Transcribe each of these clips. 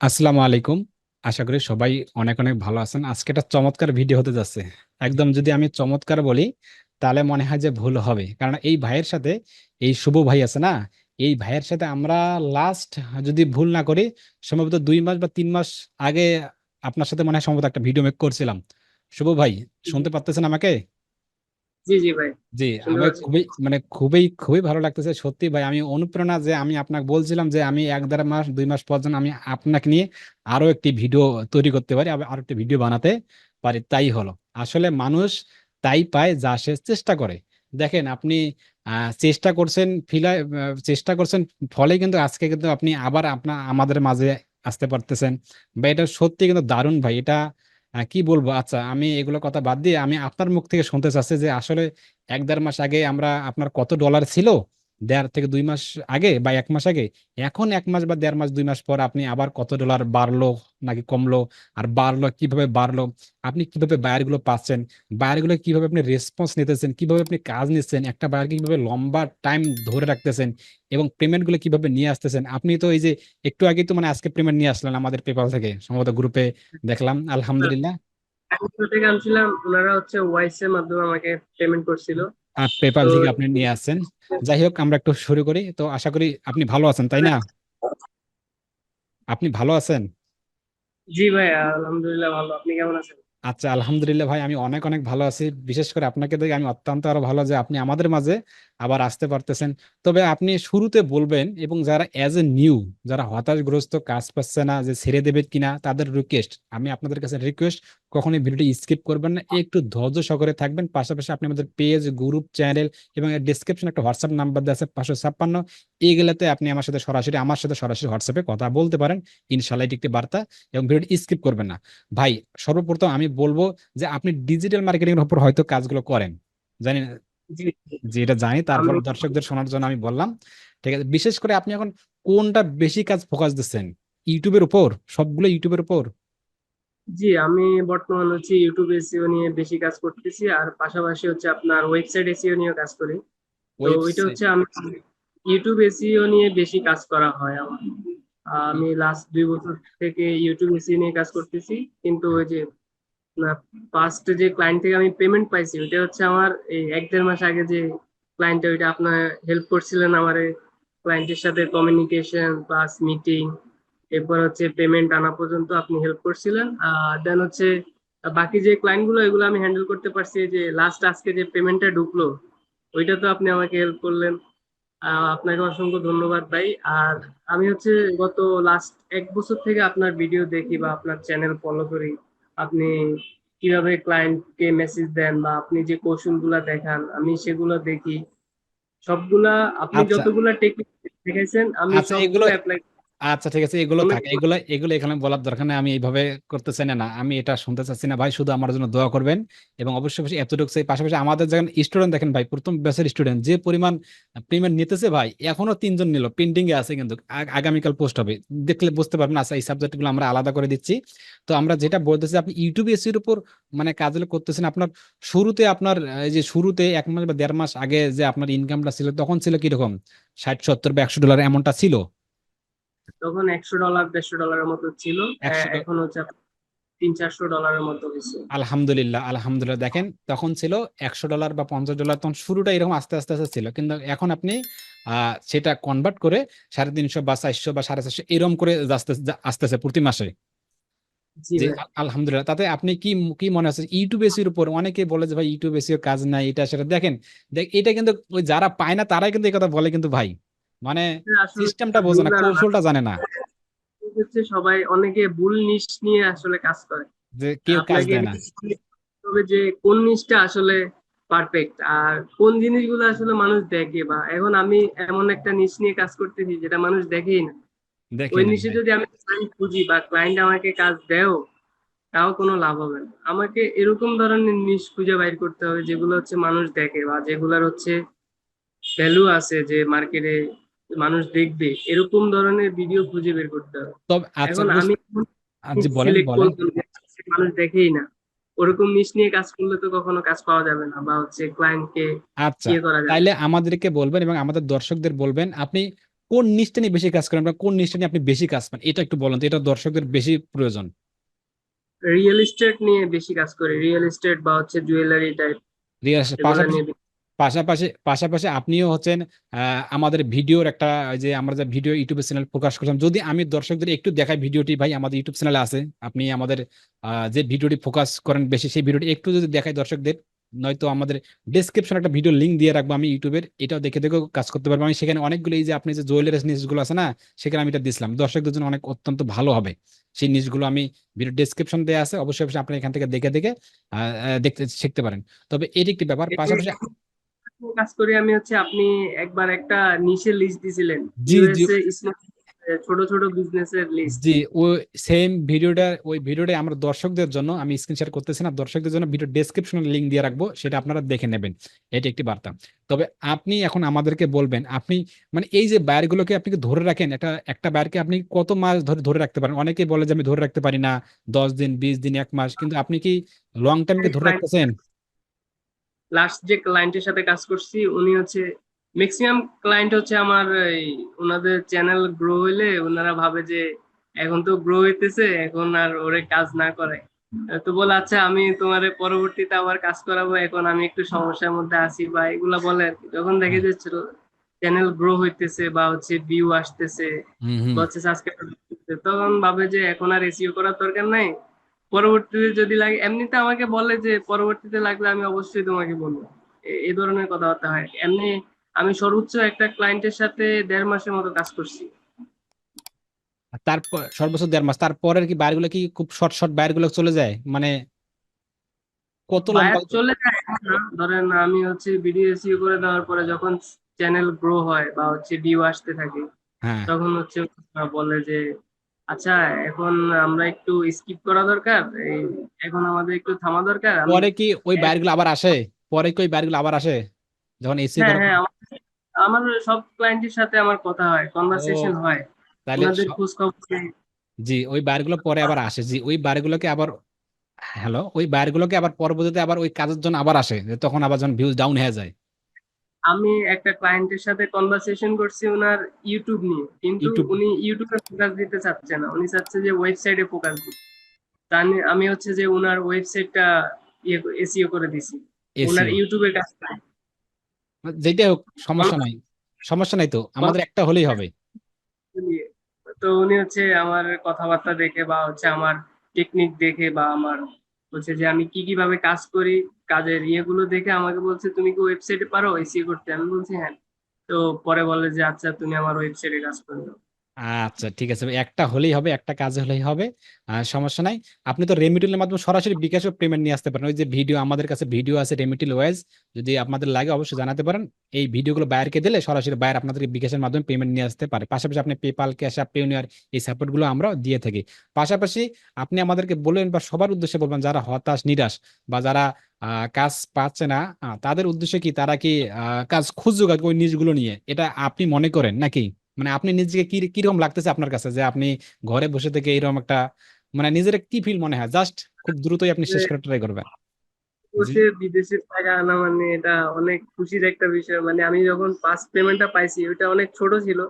আসসালামু আলাইকুম। আশা করি সবাই অনেক অনেক ভালো আছেন। আজকে একটা চমৎকার ভিডিও হতে যাচ্ছে। একদম যদি আমি চমৎকার বলি তাহলে মনে হয় যে ভুল হবে। কারণ এই ভাইয়ের সাথে এই শুভ ভাই আছে না? এই ভাইয়ের সাথে আমরা লাস্ট যদি ভুল না করি সম্ভবত দুই মাস বা তিন মাস আগে আপনার সাথে মনে হয় সম্ভবত একটা ভিডিও মেক করছিলাম। শুভ ভাই শুনতে পারতেছেন আমাকে? জি জি ভাই। জি আমার খুবই মানে খুবই খুবই ভালো লাগতেছে সত্যি ভাই। আমি অনুপ্রেরণা যে আমি আপনাকে বলছিলাম যে আমি এক দেড় মাস দুই মাস পর যেন আমি আপনাকে নিয়ে আরও একটি ভিডিও তৈরি করতে পারি আরও একটি ভিডিও বানাতে পারি। তাই হলো। আসলে মানুষ তাই পায় যা সে চেষ্টা করে। দেখেন আপনি আহ চেষ্টা করছেন ফিলা চেষ্টা করছেন ফলে কিন্তু আজকে কিন্তু আপনি আবার আপনার আমাদের মাঝে আসতে পারতেছেন। বা এটা সত্যি কিন্তু দারুণ ভাই। এটা আহ, কি বলব? আচ্ছা আমি এগুলো কথা বাদ দিয়ে আমি আপনার মুখ থেকে শুনতে চাচ্ছি যে আসলে এক দেড় মাস আগে আমরা আপনার কত ডলার ছিল? দেড় থেকে দুই মাস আগে বা এক মাস আগে, এখন এক মাস বা দেড় মাস, দুই মাস পর আপনি আবার কত ডলার বাড়লো নাকি কমলো, আর বাড়লো, কীভাবে বাড়লো, আপনি কীভাবে বায়ারগুলো পাচ্ছেন বায়ারগুলো কীভাবে আপনি রেসপন্স নিতেছেন, কীভাবে আপনি কাজ নিচ্ছেন, একটা বায়ারকে কীভাবে লম্বা টাইম ধরে রাখতেছেন এবং পেমেন্টগুলো কীভাবে নিয়ে আসতেছেন, আপনি তো এই যে একটু আগে তো মানে আজকে পেমেন্ট নিয়ে আসলেন আমাদের পেপাল থেকে, সম্ভবত গ্রুপে দেখলাম, আলহামদুলিল্লাহ। থেকে আনছিলাম ওনারা হচ্ছে ওয়াইস এর মাধ্যমে আমাকে পেমেন্ট করছিল। তো- থেকে আপনি নিয়ে আসছেন। যাই হোক আমরা একটু শুরু করি। তো আশা করি আপনি ভালো আছেন তাই না? আপনি ভালো আছেন? জি ভাই আলহামদুলিল্লাহ ভালো। আপনি কেমন আছেন? আচ্ছা আলহামদুলিল্লাহ ভাই আমি অনেক অনেক ভালো আছি। বিশেষ করে আপনাকে দেখে আমি অত্যন্ত আরও ভালো যে আপনি আমাদের মাঝে আবার আসতে পারতেছেন। তবে আপনি শুরুতে বলবেন এবং যারা অ্যাজ এ নিউ যারা হতাশগ্রস্ত কাজ পাচ্ছে না যে ছেড়ে দেবে কিনা তাদের রিকোয়েস্ট আমি আপনাদের কাছে রিকোয়েস্ট কখনোই ভিডিওটি স্কিপ করবেন না। একটু ধৈর্য সহকারে থাকবেন। পাশাপাশি আপনি আমাদের পেজ গ্রুপ চ্যানেল এবং ডিসক্রিপশন একটা হোয়াটসঅ্যাপ নাম্বার দেওয়া আছে পাঁচশো ছাপ্পান্ন। এইগুলাতে আপনি আমার সাথে সরাসরি আমার সাথে সরাসরি হোয়াটসঅ্যাপে কথা বলতে পারেন। ইনশাল্লাহ এটি একটি বার্তা এবং ভিডিওটি স্কিপ করবেন না। ভাই সর্বপ্রথম আমি বলব যে আপনি ডিজিটাল মার্কেটিং এর উপর হয়তো কাজগুলো করেন। জানি যে এটা জানি। তারপর দর্শকদের শোনার জন্য আমি বললাম। ঠিক আছে বিশেষ করে আপনি এখন কোনটা বেশি কাজ ফোকাস দিচ্ছেন? ইউটিউবের উপর? সবগুলো ইউটিউবের উপর? জি আমি বর্তমান হচ্ছে ইউটিউব এসইও নিয়ে বেশি কাজ করতেছি আর পাশাপাশি হচ্ছে আপনার ওয়েবসাইট এসইও নিয়ে কাজ করি। তো ওইটা হচ্ছে আমি ইউটিউব এসইও নিয়ে বেশি কাজ করা হয় আমার। আমি লাস্ট দুই বছর থেকে ইউটিউব এসইও নিয়ে কাজ করতেছি কিন্তু ওই যে ফার্স্ট যে ক্লায়েন্ট থেকে আমি পেমেন্ট পাইছি ওইটা হচ্ছে আমার এই এক দেড় মাস আগে যে ক্লায়েন্টটা ওইটা আপনার হেল্প করছিলেন আমার ক্লায়েন্টের সাথে কমিউনিকেশন প্লাস মিটিং এরপর হচ্ছে পেমেন্ট আনা পর্যন্ত আপনি হেল্প করছিলেন। দেন হচ্ছে বাকি যে ক্লায়েন্টগুলো এগুলো আমি হ্যান্ডেল করতে পারছি যে লাস্ট আজকে যে পেমেন্টটা ঢুকলো ওইটা তো আপনি আমাকে হেল্প করলেন। আপনাকে অসংখ্য ধন্যবাদ ভাই। আর আমি হচ্ছে গত লাস্ট এক বছর থেকে আপনার ভিডিও দেখি বা আপনার চ্যানেল ফলো করি। আপনি কীভাবে ক্লায়েন্টকে মেসেজ দেন বা আপনি যে কৌশলগুলা দেখান আমি সেগুলো দেখি। সবগুলা আপনি আচ্ছা। যতগুলা টেকনিক দেখাইছেন আমি আচ্ছা, সবগুলো অ্যাপ্লাই আচ্ছা ঠিক আছে এগুলো থাক এগুলো এগুলো এখানে বলার দরকার নেই আমি এইভাবে করতে চাই না না আমি এটা শুনতে চাচ্ছি না। ভাই শুধু আমার জন্য দোয়া করবেন এবং অবশ্যই অবশ্যই এতটুকু চাই পাশাপাশি আমাদের যখন স্টুডেন্ট দেখেন ভাই প্রথম ব্যাচের স্টুডেন্ট যে পরিমাণ পেমেন্ট নিতেছে ভাই এখনও তিনজন নিল পেন্ডিং এ আছে কিন্তু আগামীকাল পোস্ট হবে। দেখলে বুঝতে পারবেন আচ্ছা এই সাবজেক্টগুলো আমরা আলাদা করে দিচ্ছি। তো আমরা যেটা বলতেছি আপনি ইউটিউব এসির উপর মানে কাজগুলো করতেছেন আপনার শুরুতে আপনার এই যে শুরুতে এক মাস বা দেড় মাস আগে যে আপনার ইনকামটা ছিল তখন ছিল কীরকম? ষাট সত্তর বা একশো ডলার এমনটা ছিল। তখন একশো ডলার দেড়শো ডলারের মতো ছিল। এখন হচ্ছে তিন চারশো ডলারের মতো হয়েছে। আলহামদুলিল্লাহ আলহামদুলিল্লাহ। দেখেন তখন ছিল একশো ডলার বা পঞ্চাশ ডলার তখন শুরুটা এরকম আস্তে আস্তে আস্তে ছিল। কিন্তু এখন আপনি সেটা কনভার্ট করে সাড়ে তিনশো বা চারশো বা সাড়ে চারশো এরকম করে আসতেছে প্রতি মাসে। যে আলহামদুলিল্লাহ তাতে আপনি কি কি মনে হচ্ছে ইউটিউব এসির উপর অনেকে বলে যে ভাই ইউটিউব এসিও কাজ নাই এটা সেটা। দেখেন দেখ এটা কিন্তু ওই যারা পায় না তারাই কিন্তু এই কথা বলে কিন্তু ভাই। মানে সিস্টেমটা বোঝে না কৌশলটা জানে না। হচ্ছে সবাই অনেকে ভুল নিশ নিয়ে আসলে কাজ করে। যে কেউ কাজ দেয় না। হবে যে কোন নিশটা আসলে পারফেক্ট আর কোন জিনিসগুলো আসলে মানুষ দেখে বা এখন আমি এমন একটা নিশ নিয়ে কাজ করতেছি যেটা মানুষ দেখেই না। ওই নিশে যদি আমি ক্লায়েন্ট খুঁজি বা ক্লায়েন্ট আমাকে কাজ দেও তাও কোনো লাভ হবে না। আমাকে এরকম ধরনের নিশ খুঁজে বাইর করতে হবে যেগুলো হচ্ছে মানুষ দেখে বা যেগুলোর হচ্ছে ভ্যালু আছে যে মার্কেটে মানুষ দেখবে এরকম ধরনের ভিডিও খুঁজে বের করতে হবে। আচ্ছা এখন আমি মানুষ দেখেই না। ওরকম নিশ নিয়ে কাজ করলে তো কখনো কাজ পাওয়া যাবে না বা হচ্ছে ক্লায়েন্টকে আচ্ছা ইয়ে করা যাবে তাইলে আমাদেরকে বলবেন এবং আমাদের দর্শকদের বলবেন আপনি কোন নিচটা নিয়ে বেশি কাজ করেন বা কোন নিচটা নিয়ে আপনি বেশি কাজ পান এটা একটু বলেন তো এটা দর্শকদের বেশি প্রয়োজন। রিয়েল এস্টেট নিয়ে বেশি কাজ করি রিয়েল এস্টেট বা হচ্ছে জুয়েলারি টাইপ রিয়াজ এগুলো পাশাপাশি পাশাপাশি আপনিও হচ্ছেন আহ, আমাদের ভিডিওর একটা যে আমরা যে ভিডিও ইউটিউবে চ্যানেল প্রকাশ করলাম যদি আমি দর্শকদের একটু দেখাই ভিডিওটি ভাই আমাদের ইউটিউব চ্যানেলে আছে আপনি আমাদের যে ভিডিওটি ফোকাস করেন বেশি সেই ভিডিওটি একটু যদি দেখাই দর্শকদের নয়তো আমাদের ডেসক্রিপশনে একটা ভিডিও লিঙ্ক দিয়ে রাখব আমি ইউটিউবের এটাও দেখে দেখেও কাজ করতে পারব। আমি সেখানে অনেকগুলো এই যে আপনি যে জুয়েলারি নিউজগুলো আছে না সেখানে আমি এটা দিছিলাম। দর্শকদের জন্য অনেক অত্যন্ত ভালো হবে। সেই নিউজগুলো আমি ভিডিও ডেসক্রিপশন দেওয়া আছে অবশ্যই অবশ্যই আপনি এখান থেকে দেখে দেখে দেখতে শিখতে পারেন। তবে এটি একটি ব্যাপার পাশাপাশি কাজ করি আমি হচ্ছে আপনি একবার একটা নিশের লিস্ট দিছিলেন। জি, জি। ছোট ছোট বিজনেসের লিস্ট জি ওই সেম ভিডিওটা ওই ভিডিওটা আমরা দর্শকদের জন্য আমি স্ক্রিন শেয়ার করতেছি না দর্শকদের জন্য ভিডিও ডেসক্রিপশনে লিংক দিয়ে রাখব সেটা আপনারা দেখে নেবেন। এটি একটি বার্তা। তবে আপনি এখন আমাদেরকে বলবেন আপনি মানে এই যে বায়ারগুলোকে আপনি ধরে রাখেন? একটা একটা বায়ারকে আপনি কত মাস ধরে ধরে রাখতে পারেন? অনেকেই বলে যে আমি ধরে রাখতে পারি না দশ দিন বিশ দিন এক মাস কিন্তু আপনি কি লং টাইম কি ধরে রাখতেছেন? লাস্ট যে ক্লায়েন্টের সাথে কাজ করছি উনি হচ্ছে ম্যাক্সিমাম ক্লায়েন্ট হচ্ছে আমার এই ওনাদের চ্যানেল গ্রো হইলে ওনারা ভাবে যে এখন তো গ্রো হইতেছে এখন আর ওরে কাজ না করে তো বলে আচ্ছা আমি তোমারে পরবর্তীতে আবার কাজ করাবো এখন আমি একটু সমস্যার মধ্যে আছি বা এগুলা বলে আর কি। যখন দেখে যে চ্যানেল গ্রো হইতেছে বা হচ্ছে ভিউ আসতেছে বা হচ্ছে সাবস্ক্রাইব তখন ভাবে যে এখন আর এসিও করার দরকার নাই। পরবর্তীতে যদি লাগে এমনিতে আমাকে বলে যে পরবর্তীতে লাগলে আমি অবশ্যই তোমাকে বলব। এ- এই ধরনের কথাবার্তা হয়। এমনি আমি সর্বোচ্চ একটা ক্লায়েন্টের সাথে দেড় মাসের মতো কাজ করছি। তারপর সর্বোচ্চ দেড় মাস। তারপরের কি বায়ারগুলো কি খুব শর্ট শর্ট বায়ারগুলো চলে যায়? মানে কত লম্বা চলে যায় ধরেন আমি হচ্ছে ভিডিও এসিও করে দেওয়ার পরে যখন চ্যানেল গ্রো হয় বা হচ্ছে ভিউ আসতে থাকে হ্যাঁ। তখন হচ্ছে বলে যে আচ্ছা এখন আমরা একটু স্কিপ করা দরকার এখন আমাদের একটু থামা দরকার পরে কি ওই এক- বায়ারগুলো আবার আসে? পরে কি ওই বায়ারগুলো আবার আসে? যখন এসি হ্যাঁ হ্যাঁ আমার সব ক্লায়েন্টের সাথে আমার কথা হয় কনভারসেশন হয়। তাহলে ওনাদের খোঁজ খবর। জি ওই বায়ারগুলো পরে আবার আসে। জি ওই বায়ারগুলোকে আবার হ্যালো ওই বায়ারগুলোকে আবার পরবর্তীতে আবার ওই কাজের জন্য আবার আসে যে তখন আবার যখন ভিউজ ডাউন হয়ে যায়। আমি একটা ক্লায়েন্টের সাথে কনভারসেশন করছি ওনার ইউটিউব নিয়ে কিন্তু উনি ইউটিউবে ফোকাস দিতে চাচ্ছে না। উনি চাচ্ছে যে ওয়েবসাইটে ফোকাস দিতে তা আমি হচ্ছে যে ওনার ওয়েবসাইটটা এসইও করে দিছি। ওনার ইউটিউবের কাজ। যেটা হোক সমস্যা নাই। সমস্যা নাই তো? আমাদের একটা হলেই হবে। তো উনি হচ্ছে আমার কথাবার্তা দেখে বা হচ্ছে আমার টেকনিক দেখে বা আমার হচ্ছে যে আমি কি কীভাবে কাজ করি, কাজের ইয়েগুলো দেখে আমাকে বলছে, তুমি কি ওয়েবসাইটে পারো? এসিও করতে? আমি বলছি হ্যাঁ। তো পরে বলে যে আচ্ছা তুমি আমার ওয়েবসাইটে কাজ করে। দাও আচ্ছা ঠিক আছে। একটা হলেই হবে, একটা কাজ হলেই হবে। সমস্যা নাই। আপনি তো রেমিটেলের মাধ্যমে সরাসরি বিকাশও পেমেন্ট নিয়ে আসতে পারেন। ওই যে ভিডিও আমাদের কাছে ভিডিও আছে রেমিটেল ওয়াইজ যদি আপনাদের লাগে অবশ্যই জানাতে পারেন। এই ভিডিওগুলো বায়ারকে দিলে সরাসরি বায়ার আপনাদেরকে বিকাশের মাধ্যমে পেমেন্ট নিয়ে আসতে পারে। পাশাপাশি আপনি পেপাল ক্যাশ অ্যাপ পেউনিয়ার এই সাপোর্টগুলো আমরা দিয়ে থাকি। পাশাপাশি আপনি আমাদেরকে বলবেন বা সবার উদ্দেশ্যে বলবেন, যারা হতাশ, নিরাশ বা যারা কাজ পাচ্ছে না তাদের উদ্দেশ্যে কি তারা কি কাজ খুঁজুক ওই নিউজগুলো নিয়ে? এটা আপনি মনে করেন নাকি? মানে আপনি নিজেকে কি কীরকম লাগতেছে আপনার কাছে? যে আপনি ঘরে বসে থেকে এরকম একটা মানে নিজের কি ফিল মনে হয়? জাস্ট খুব দ্রুতই আপনি শেষ করে ট্রাই করবেন। বসে বিদেশের টাকা আনা মানে এটা অনেক খুশির একটা বিষয়। মানে আমি যখন ফার্স্ট পেমেন্টটা পাইছি ওইটা অনেক ছোট ছিল।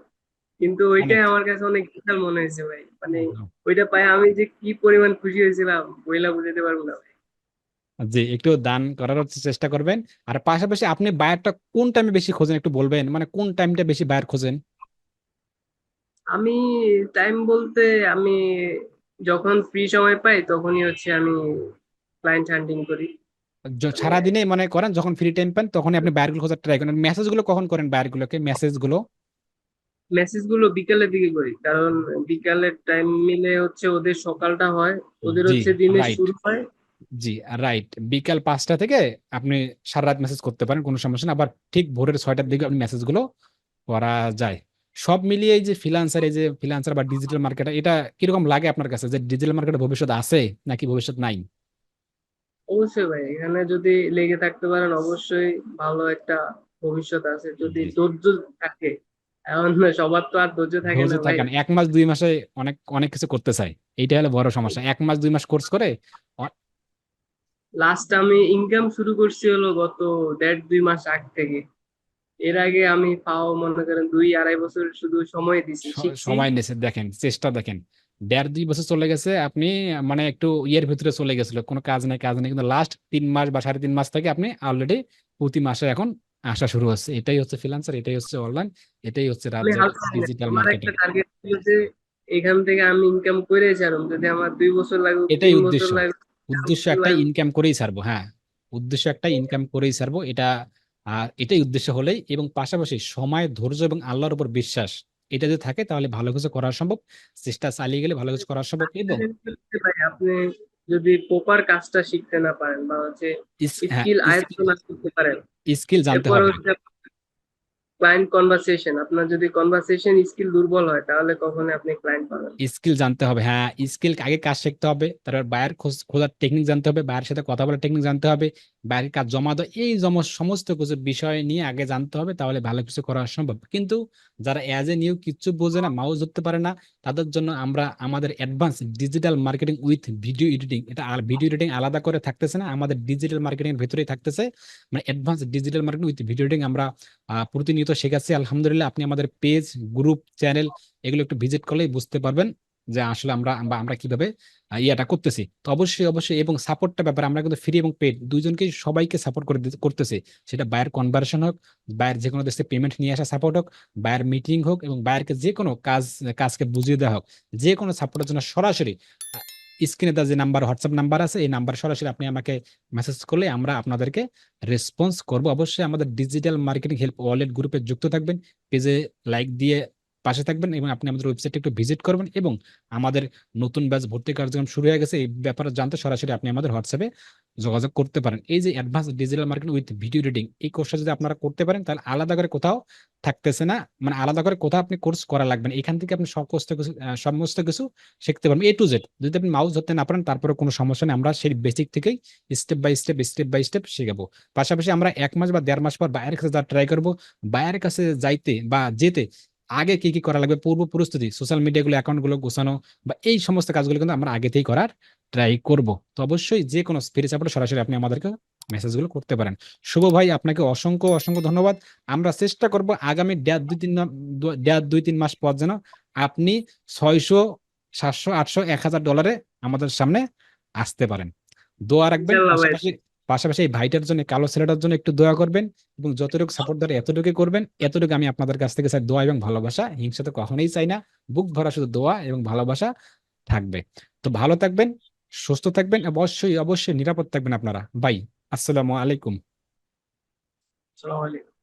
কিন্তু ওইটাই আমার কাছে অনেক বিশাল মনে হয়েছে ভাই। মানে ওইটা পাই আমি যে কি পরিমাণ খুশি হয়েছিলাম বইলা বুঝাতে পারব না ভাই। জি একটু দান করার চেষ্টা করবেন। আর পাশাপাশি আপনি বায়ারটা কোন টাইমে বেশি খোঁজেন একটু বলবেন? মানে কোন টাইমটা বেশি বায়ার খোঁজেন? আমি টাইম বলতে আমি যখন ফ্রি সময় পাই তখনই হচ্ছে আমি ক্লায়েন্ট হান্টিং করি। সারাদিনে মনে করেন যখন ফ্রি টাইম পান তখনই আপনি বায়ারগুলো খোঁজার ট্রাই করেন। মেসেজগুলো কখন করেন বায়ারগুলোকে মেসেজগুলো? মেসেজগুলো বিকালের দিকে করি কারণ বিকালের টাইম মিলে হচ্ছে ওদের সকালটা হয় ওদের হচ্ছে দিনের শুরু হয়। জি রাইট বিকাল পাঁচটা থেকে আপনি সারা রাত মেসেজ করতে পারেন কোনো সমস্যা না আবার ঠিক ভোরের ছয়টার দিকে আপনি মেসেজগুলো করা যায়। সব মিলিয়ে এই যে ফ্রিল্যান্সার এই যে ফ্রিল্যান্সার বা ডিজিটাল মার্কেট এটা কীরকম লাগে আপনার কাছে? যে ডিজিটাল মার্কেটে ভবিষ্যৎ আছে নাকি ভবিষ্যৎ নাই? অবশ্যই ভাই এখানে যদি লেগে থাকতে পারেন অবশ্যই ভালো একটা ভবিষ্যৎ আছে। যদি ধৈর্য থাকে এখন সবার তো আর ধৈর্য থাকে না ভাই। এক মাস দুই মাসে অনেক অনেক কিছু করতে চাই। এইটা হলো বড় সমস্যা। এক মাস দুই মাস কোর্স করে লাস্ট আমি ইনকাম শুরু করছি হলো গত দেড় দুই মাস আগ থেকে। এর আগে আমি পাও মনে করেন দুই আড়াই বছর শুধু সময় দিছি। সময় নিয়েছে দেখেন চেষ্টা দেখেন। দেড় দুই বছর চলে গেছে আপনি মানে একটু ইয়ের ভিতরে চলে গেছিল কোনো কাজ নেই কাজ নেই। কিন্তু লাস্ট তিন মাস বা সাড়ে তিন মাস থেকে আপনি অলরেডি প্রতি মাসে এখন আসা শুরু হচ্ছে। এটাই হচ্ছে ফ্রিল্যান্সার এটাই হচ্ছে অনলাইন এটাই হচ্ছে। ডিজিটাল মার্কেটিং এখান থেকে আমি ইনকাম করে ছাড়ুম। যদি আমার দুই বছর লাগুক এটাই উদ্দেশ্য। উদ্দেশ্য একটা ইনকাম করেই ছাড়বো হ্যাঁ। উদ্দেশ্য একটা ইনকাম করেই ছাড়বো। এটা আর এটাই উদ্দেশ্য হলেই এবং পাশাপাশি সময় ধৈর্য এবং আল্লাহর উপর বিশ্বাস এটা যদি থাকে তাহলে ভালো কিছু করা সম্ভব চেষ্টা চালিয়ে গেলে ভালো কিছু করা সম্ভব এবং আপনি যদি প্রপার কাজটা শিখতে না পারেন বা হচ্ছে হ্যাঁ স্কিল আয়ত্ত না করতে পারেন স্কিল জানতে হবে। ক্লায়েন্ট কনভারসেশন আপনার যদি কনভারসেশন স্কিল দুর্বল হয়, তাহলে কখনো আপনি ক্লায়েন্ট পাবেন স্কিল জানতে হবে হ্যাঁ স্কিল আগে কাজ শিখতে হবে, তারপর বায়ার খোঁজার টেকনিক জানতে হবে সাথে কথা বলার টেকনিক জানতে হবে বাইরের কাজ জমা দেওয়া, এই জম সমস্ত কিছু বিষয় নিয়ে আগে জানতে হবে, তাহলে ভালো কিছু করা সম্ভব। কিন্তু যারা এজ এ নিউ কিচ্ছু বোঝে না মাউস ধরতে পারে না তাদের জন্য আমরা আমাদের advance digital marketing with video editing এটা ভিডিও এডিটিং আলাদা করে থাকতেছে না, আমাদের ডিজিটাল মার্কেটিং এর ভেতরেই থাকতেছে। মানে advance digital marketing with video editing আমরা প্রতিনিয়ত শেখাচ্ছি। আলহামদুলিল্লাহ, আপনি আমাদের পেজ গ্রুপ চ্যানেল এগুলো একটু ভিজিট করলেই বুঝতে পারবেন। যে আসলে আমরা আমরা কীভাবে ইয়েটা করতেছি। তো অবশ্যই অবশ্যই এবং সাপোর্টটা ব্যাপারে আমরা কিন্তু ফ্রি এবং পেড দুইজনকেই সবাইকে সাপোর্ট করে করতেছি। সেটা বায়ের কনভার্সন হোক বায়ের যে কোনো দেশে পেমেন্ট নিয়ে আসা সাপোর্ট হোক বায়ের মিটিং হোক এবং বায়েরকে যে কোনো কাজ, কাজকে বুঝিয়ে দেওয়া হোক যে কোনো সাপোর্টের জন্য সরাসরি স্ক্রিনে দেওয়া যে নাম্বার হোয়াটসঅ্যাপ নাম্বার আছে, এই নাম্বার সরাসরি আপনি আমাকে মেসেজ করলে আমরা আপনাদেরকে রেসপন্স করব। অবশ্যই আমাদের ডিজিটাল মার্কেটিং হেল্প ওয়ালেট গ্রুপে যুক্ত থাকবেন। পেজে লাইক দিয়ে পাশে থাকবেন এবং আপনি আমাদের ওয়েবসাইটে একটু ভিজিট করবেন এবং আমাদের নতুন ব্যাচ ভর্তি কার্যক্রম শুরু হয়ে গেছে, এই ব্যাপারে জানতে সরাসরি আপনি আমাদের হোয়াটসঅ্যাপে যোগাযোগ করতে পারেন। এই যে advance digital marketing with video reading এই কোর্সটা যদি আপনারা করতে পারেন, তাহলে আলাদা করে কোথাও থাকতেছে না মানে আলাদা করে কোথাও আপনি কোর্স করা লাগবে না। এখান থেকে আপনি সমস্ত কিছু সমস্ত কিছু শিখতে পারবেন। এ টু জেড যদি আপনি মাউস ধরতে না পারেন তারপরে কোনো সমস্যা নেই। আমরা সেই বেসিক থেকেই step by step step by step শেখাবো। পাশাপাশি আমরা এক মাস বা দেড় মাস পর বাইরের কাছে যা ট্রাই করব। বাইরের কাছে যাইতে বা যেতে আগে কি কি করা লাগবে? পূর্ব প্রস্তুতি সোশ্যাল মিডিয়াগুলো অ্যাকাউন্টগুলো গোছানো বা এই সমস্ত কাজগুলো কিন্তু আমরা আগে থেকেই করার ট্রাই করব। তো অবশ্যই যে কোনো ফ্রি সাপোর্ট সরাসরি আপনি আমাদেরকে মেসেজগুলো করতে পারেন। শুভ ভাই আপনাকে অসংখ্য অসংখ্য ধন্যবাদ। আমরা চেষ্টা করব আগামী দেড় দুই তিন দেড় দুই তিন মাস পর যেন আপনি ছয়শো সাতশো আটশো এক হাজার ডলারে আমাদের সামনে আসতে পারেন। দোয়া রাখবেন পাশাপাশি পাশাপাশি এই ভাইটার জন্য কালো ছেলেটার জন্য একটু দোয়া করবেন এবং যতটুকু সাপোর্ট ধরে এতটুকু করবেন এতটুকু আমি আপনাদের কাছ থেকে চাই দোয়া এবং ভালোবাসা হিংসা তো কখনোই চাই না বুক ভরা শুধু দোয়া এবং ভালোবাসা থাকবে। তো ভালো থাকবেন সুস্থ থাকবেন অবশ্যই অবশ্যই নিরাপদ থাকবেন আপনারা। বাই আসসালামু আলাইকুম। আসসালামু আলাইকুম।